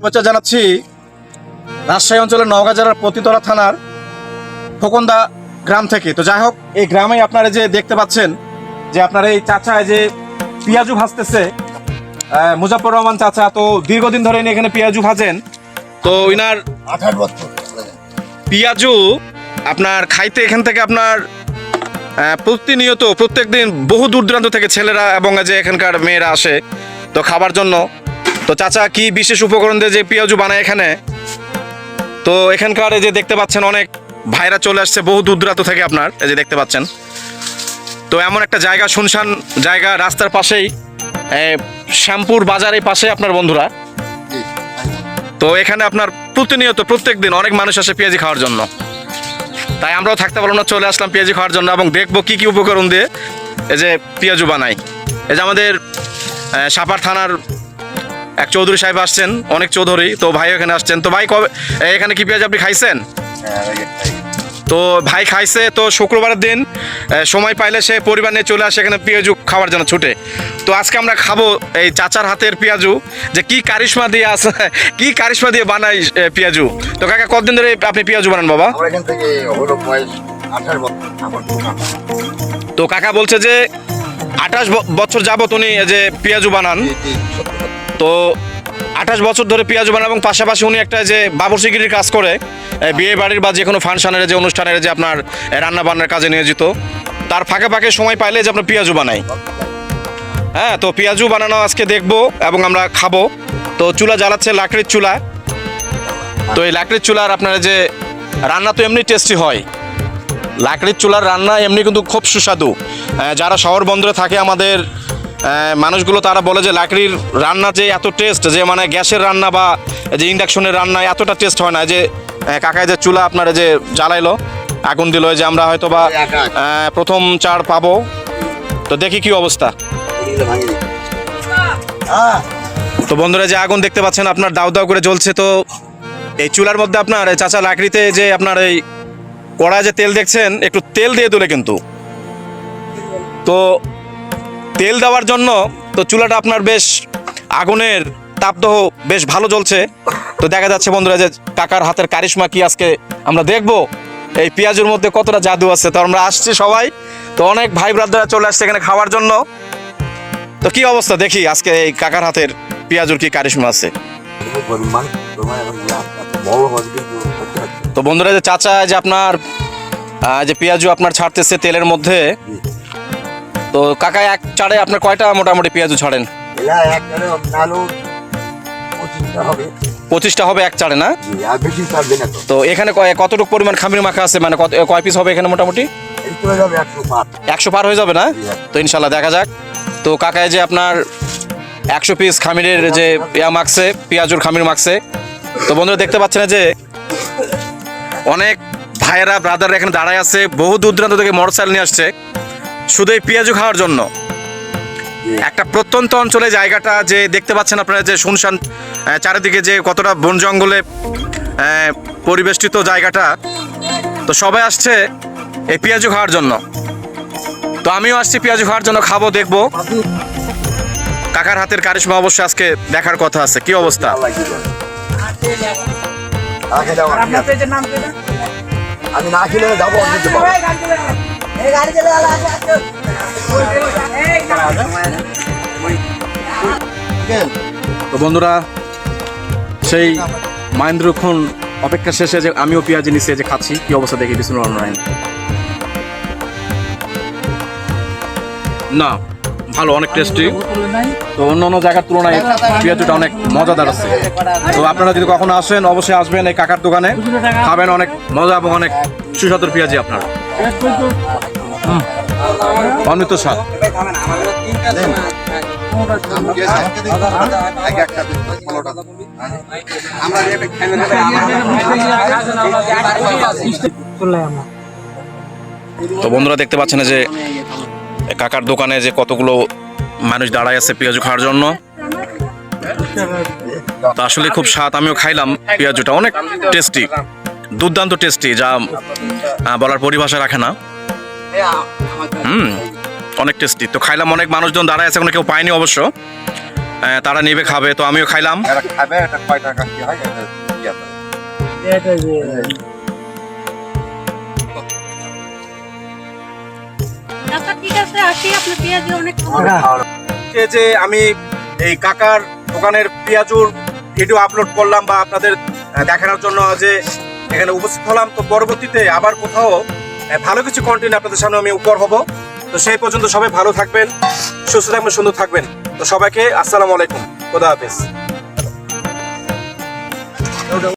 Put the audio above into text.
শুভেচ্ছা জানাচ্ছি রাজশাহী অঞ্চলের নওগাঁ জেলার পতিতলা থানার ফোকন্দা গ্রাম থেকে। তো যাই হোক এই গ্রামে আপনারা যে দেখতে পাচ্ছেন যে আপনার এই চাচা এই যে পেঁয়াজু ভাজতেছে মুজাফর রহমান চাচা তো দীর্ঘদিন ধরে ইনি এখানে পেঁয়াজু ভাজেন। তো ইনার আঠাশ বছর। পেঁয়াজু আপনার খাইতে এখান থেকে আপনার প্রতিনিয়ত প্রত্যেক দিন বহু দূর দূরান্ত থেকে ছেলেরা এবং যে এখানকার মেয়েরা আসে তো খাবার জন্য তো চাচা, কি বিশেষ উপকরণ দিয়ে যে পেঁয়াজু বানায় এখানে? তো এখানকার যে দেখতে পাচ্ছেন অনেক ভাইরা চলে আসছে, বহু দূর দূরান্ত থেকে আপনার, এই যে দেখতে পাচ্ছেন। তো এমন একটা জায়গা, শুনশান জায়গা, রাস্তার পাশেই শ্যামপুর বাজারের পাশে আপনার বন্ধুরা। তো এখানে আপনার প্রতিনিয়ত প্রত্যেক দিন অনেক মানুষ আসে পেঁয়াজি খাওয়ার জন্য। তাই আমরাও থাকতে পারলাম না, চলে আসলাম পেঁয়াজি খাওয়ার জন্য এবং দেখব কি কি উপকরণ দিয়ে এই যে পেঁয়াজু বানাই এই যে আমাদের সাপার থানার এক চৌধুরী সাহেব আসছেন অনেক চৌধুরী। তো ভাই এখানে আসছেন। তো ভাই কবে এখানে কি পেঁয়াজ আপনি খাইছেন? তো ভাই খাইছে তো শুক্রবারের দিন সময় পাইলে সে পরিবার নিয়ে চলে আসে এখানে পেঁয়াজু খাওয়ার জন্য ছুটে। তো আজকে আমরা খাব এই চাচার হাতের পেঁয়াজু যে কি কারিশমা দিয়ে আছে কি কারিশমা দিয়ে বানাই পেঁয়াজু। তো কাকা কতদিন ধরে আপনি পেঁয়াজু বানান বাবা? তো কাকা বলছে যে আঠাশ বছর যাবত উনি যে পেঁয়াজু বানান। তো আঠাশ বছর ধরে পেঁয়াজু বানান এবং পাশাপাশি উনি একটা যে বাবরসিগিরির কাজ করে এ, বিয়ে বাড়ির বা যে কোনো ফাংশনের যে অনুষ্ঠানের যে আপনার রান্না বান্নার কাজে নিয়োজিত। তার ফাঁকে ফাঁকে সময় পাইলে যে আপনার পেঁয়াজু বানাই হ্যাঁ তো পেঁয়াজু বানানো আজকে দেখব এবং আমরা খাব। তো চুলা জ্বালাচ্ছে লাকড়ির চুলা। তো এই লাকড়ির চুলার আপনার যে রান্না তো এমনি টেস্টি হয়। লাকড়ির চুলার রান্না এমনি কিন্তু খুব সুস্বাদু। যারা শহর বন্দরে থাকে আমাদের মানুষগুলো তারা বলে যে লাকড়ির রান্না যে এত টেস্ট যে মানে গ্যাসের রান্না বা যে ইন্ডাকশনের রান্না এতটা টেস্ট হয় না যে কাকায় যে চুলা আপনারা যে জ্বালাইলো আগুন দিল যে আমরা হয়তো বা প্রথম চার পাবো। তো দেখি কি অবস্থা। তো বন্ধুরা যে আগুন দেখতে পাচ্ছেন আপনার দাউ দাউ করে জ্বলছে তো এই চুলার মধ্যে আপনার চাচা লাকড়িতে যে আপনার এই কড়ায় যে তেল দেখছেন একটু তেল দিয়ে তোলে কিন্তু। তো তেল দেওয়ার জন্য তো চুলাটা আপনার বেশ আগুনের তাপদহ বেশ ভালো জ্বলছে। তো দেখা যাচ্ছে বন্ধুরা যে কাকার হাতের কারিশমা কি আজকে আমরা দেখব? এই পেঁয়াজের মধ্যে কতটা জাদু আছে? তো আমরা আসছি সবাই। তো অনেক ভাই ব্রাদাররা চলে আসছে এখানে খাওয়ার জন্য। তো কি অবস্থা? দেখি আজকে এই কাকার হাতের পেঁয়াজুর কি কারিশমা আছে। তো বন্ধুরা যে চাচা যে আপনার যে পেঁয়াজু আপনার ছাড়তেছে তেলের মধ্যে তো কাকা এক চাড়ে আপনার কয়টা মোটামুটি পেঁয়াজু ছাড়েন পঁচিশটা হবে। এক চাড়ে না? তো। এখানে কয়- কতটুকু পরিমাণ খামির মাখা আছে? মানে কত কয় পিস হবে এখানে মোটামুটি? একশো একশো পার হয়ে যাবে না? তো ইনশাল্লাহ দেখা যাক। তো কাকায় যে আপনার একশো পিস খামিরের যে ইয়া মাখছে পেঁয়াজুর খামির মাখছে তো বন্ধুরা দেখতে পাচ্ছেন যে অনেক ভাইয়েরা ব্রাদাররা এখানে দাঁড়ায় আছে। বহু দূর দূরান্ত থেকে মোটরসাইকেল নিয়ে আসছে। শুধু এই পেঁয়াজু খাওয়ার জন্য। একটা প্রত্যন্ত অঞ্চলে জায়গাটা যে দেখতে পাচ্ছেন আপনারা যে শুনশান চারিদিকে যে কতটা বন জঙ্গলে পরিবেষ্টিত জায়গাটা, তো সবাই আসছে এই পেঁয়াজু খাওয়ার জন্য। তো আমিও আসছি পেঁয়াজু খাওয়ার জন্য, খাব, দেখব। কাকার হাতের কারিশমা অবশ্যই আজকে দেখার কথা আছে। কি অবস্থা। আমি না খেলে যাব তো বন্ধুরা, সেই মাহেন্দ্রক্ষণ অপেক্ষা শেষে যে আমিও পেঁয়াজি নিচে যে খাচ্ছি, কি অবস্থা দেখি বিষ্ণু নারায়ণ না, ভালো, অনেক টেস্টি তো অন্য অন্য জায়গার তুলনায় পেঁয়াজুটা অনেক মজাদার আছে। তো আপনারা যদি কখনো আসেন, অবশ্যই আসবেন এই কাকার দোকানে। খাবেন অনেক মজা এবং অনেক সুস্বাদুর পেঁয়াজি আপনার? অমৃত স্বাদ। তো বন্ধুরা দেখতে পাচ্ছেন যে কাকার দোকানে যে কতগুলো মানুষ দাঁড়ায় আছে পেঁয়াজু খাওয়ার জন্য। তো আসলে খুব স্বাদ। আমিও খাইলাম পেঁয়াজুটা। অনেক টেস্টি দুর্দান্ত টেস্টি যা বলার পরিভাষা রাখে না। হুম অনেক টেস্টি তো খাইলাম অনেক মানুষজন দাঁড়ায় আছে কোনো কেউ পায়নি অবশ্য। তারা নিবে খাবে তো আমিও খাইলাম। এরা খাবে এটা কয় টাকা কি হয় এটা করে। আচ্ছা খাওয়ার আজকে যে আমি এই কাকার দোকানের পেঁয়াজুর ভিডিও আপলোড করলাম বা আপনাদের দেখানোর জন্য যে এখানে উপস্থিত হলাম। তো পরবর্তীতে আবার কোথাও ভালো কিছু কন্টেন্ট আপনাদের সামনে আমি উপর হব। তো সেই পর্যন্ত সবাই ভালো থাকবেন, সুস্থ থাকবেন, সুন্দর থাকবেন। তো সবাইকে আসসালামু আলাইকুম। খোদা হাফেজ।